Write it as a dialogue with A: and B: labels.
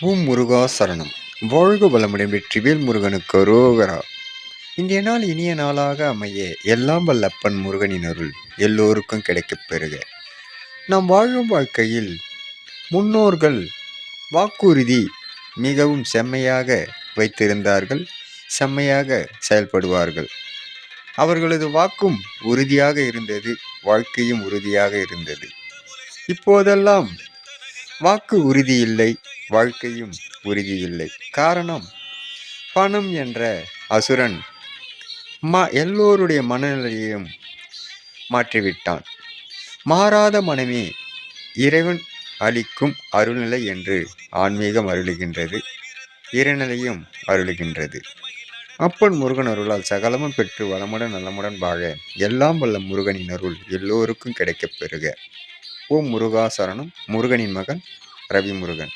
A: ஓம் முருகா சரணம். வாழ்க வளமுடன் வெற்றிவேல் முருகனுக்கு அரோகரா. இன்றைய நாள் இனிய நாளாக அமைய எல்லாம் வல்லப்பன் முருகனின் அருள் எல்லோருக்கும் கிடைக்கப் பெறுக. நாம் வாழும் வாழ்க்கையில் முன்னோர்கள் வாக்குறுதி மிகவும் செம்மையாக வைத்திருந்தார்கள் செம்மையாக செயல்படுவார்கள். அவர்களது வாக்கும் உறுதியாக இருந்தது வாழ்க்கையும் உறுதியாக இருந்தது. இப்போதெல்லாம் வாக்கு உறுதி இல்லை வாழ்க்கையும் உறுதி இல்லை காரணம்? பணம் என்ற அசுரன் ம எல்லோருடைய மனநிலையையும் மாற்றிவிட்டான். மாறாத மனமே இறைவன் அளிக்கும் அருள்நிலை என்று ஆன்மீகம் அருளுகின்றது இறைநிலையும் அருளுகின்றது. அப்பன் முருகன் அருளால் சகலமும் பெற்று வளமுடன் நலமுடன் வாழ எல்லாம் வல்ல முருகனின் அருள் எல்லோருக்கும் கிடைக்கப் பெறுக. ஓம் முருகாசரணம் முருகனின் மகன் ரவி முருகன்